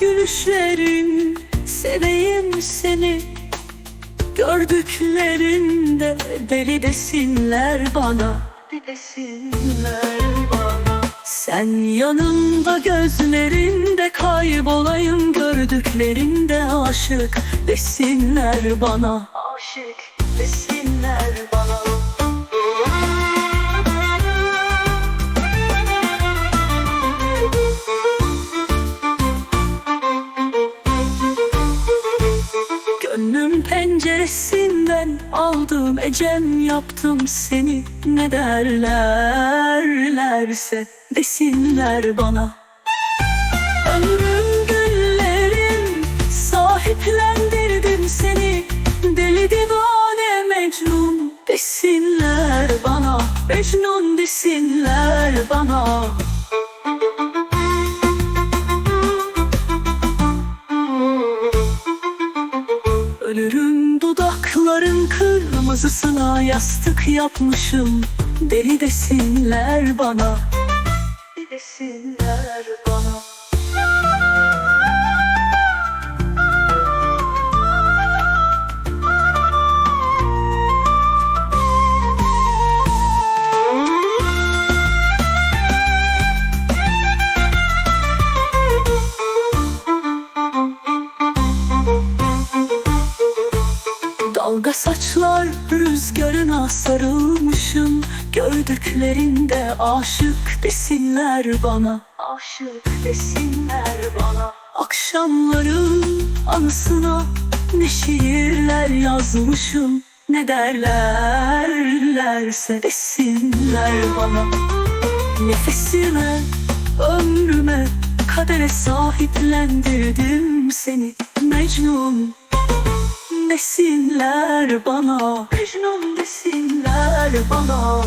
Gülüşlerin Seveyim seni. Gördüklerinde deli desinler bana. Deli desinler bana. Sen yanımda gözlerinde kaybolayım Gördüklerinde aşık desinler bana. Aşık penceresinden aldım ecem yaptım seni Ne derlerlerse desinler bana. Ömrüm güllerim sahiplendirdim seni. Deli divane Mecnun desinler bana. Mecnun desinler bana dudakların kırmızısına yastık yapmışım. Deli desinler bana. Deli desinler saçlar rüzgarına sarılmışım. Gördüklerinde aşık desinler bana. Aşık desinler bana. Akşamların anısına ne şiirler yazmışım. Ne derlerlerse desinler bana. Nefesime, ömrüme, kadere sahiplendirdim seni. Mecnun desinler bana. Mecnun desinler bana